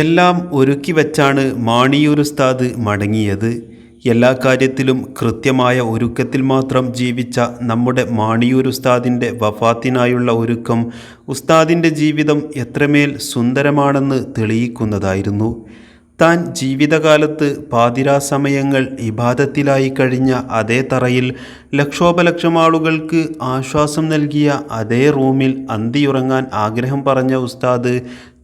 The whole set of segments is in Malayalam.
എല്ലാം ഒരുക്കി വച്ചാണ് മാണിയൂരുസ്താദ് മടങ്ങിയത്. എല്ലാ കാര്യത്തിലും കൃത്യമായ ഒരുക്കത്തിൽ മാത്രം ജീവിച്ച നമ്മുടെ മാണിയൂർ ഉസ്താദിന്റെ വഫാത്തിനായുള്ള ഒരുക്കം ഉസ്താദിന്റെ ജീവിതം എത്രമേൽ സുന്ദരമാണെന്ന് തെളിയിക്കുന്നതായിരുന്നു. താൻ ജീവിതകാലത്ത് പാതിരാ സമയങ്ങൾ ഇബാദത്തിലായി കഴിഞ്ഞ അതേ തറയിൽ ലക്ഷോപലക്ഷം ആളുകൾക്ക് ആശ്വാസം നൽകിയ അതേ റൂമിൽ അന്തിയുറങ്ങാൻ ആഗ്രഹം പറഞ്ഞ ഉസ്താദ്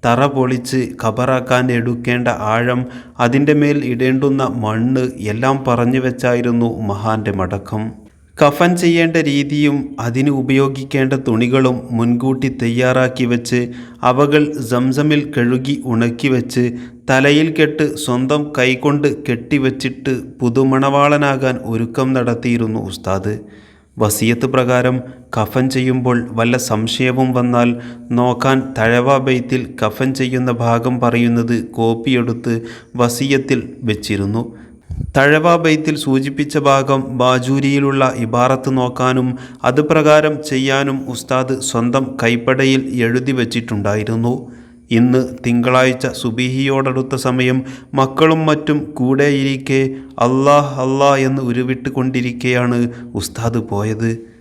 തറ പൊളിച്ച് ഖബറാക്കാൻ എടുക്കേണ്ട ആഴം അതിന്റെ മേൽ ഇടേണ്ടുന്ന മണ്ണ് എല്ലാം പറഞ്ഞു വെച്ചായിരുന്നു മഹാന്റെ മടക്കം. കഫൻ ചെയ്യേണ്ട രീതിയും അതിന് ഉപയോഗിക്കേണ്ട തുണികളും മുൻകൂട്ടി തയ്യാറാക്കി വെച്ച് അവകൾ സംസമിൽ കഴുകി ഉണക്കി വെച്ച് തലയിൽ കെട്ട് സ്വന്തം കൈകൊണ്ട് കെട്ടിവച്ചിട്ട് പുതുമണവാളനാകാൻ ഒരുക്കം നടത്തിയിരുന്നു ഉസ്താദ്. വസിയത്ത് പ്രകാരം കഫൻ ചെയ്യുമ്പോൾ വല്ല സംശയവും വന്നാൽ നോക്കാൻ തഴവ കഫൻ ചെയ്യുന്ന ഭാഗം പറയുന്നത് കോപ്പിയെടുത്ത് വസീയത്തിൽ വെച്ചിരുന്നു. തഴവ സൂചിപ്പിച്ച ഭാഗം ബാജൂരിയിലുള്ള ഇബാറത്ത് നോക്കാനും അത് പ്രകാരം ചെയ്യാനും ഉസ്താദ് സ്വന്തം കൈപ്പടയിൽ എഴുതി വച്ചിട്ടുണ്ടായിരുന്നു. ഇന്ന് തിങ്കളാഴ്ച സുബിഹിയോടടുത്ത സമയം മക്കളും മറ്റും കൂടെയിരിക്കെ അല്ലാഹ് അല്ലാ എന്ന് ഉരുവിട്ട് കൊണ്ടിരിക്കെയാണ് ഉസ്താദ് പോയത്.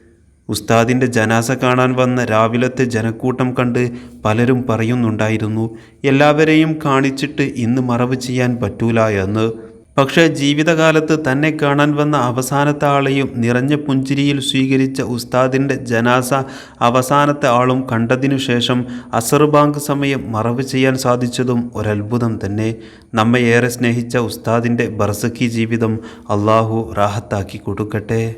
ഉസ്താദിന്റെ ജനാസ കാണാൻ വന്ന രാവിലത്തെ ജനക്കൂട്ടം കണ്ട് പലരും പറയുന്നുണ്ടായിരുന്നു എല്ലാവരെയും കാണിച്ചിട്ട് ഇന്ന് മറവ് ചെയ്യാൻ പറ്റൂല എന്ന്. പക്ഷേ ജീവിതകാലത്ത് തന്നെ കാണാൻ വന്ന അവസാനത്തെ ആളെയും നിറഞ്ഞ പുഞ്ചിരിയിൽ സ്വീകരിച്ച ഉസ്താദിന്റെ ജനാസ അവസാനത്തെ ആളും കണ്ടതിനു ശേഷം അസർബാങ്ക് സമയം മറവ് ചെയ്യാൻ സാധിച്ചതും ഒരത്ഭുതം തന്നെ. നമ്മെ ഏറെ സ്നേഹിച്ച ഉസ്താദിന്റെ ബർസഖി ജീവിതം അള്ളാഹു റാഹത്താക്കി കൊടുക്കട്ടെ.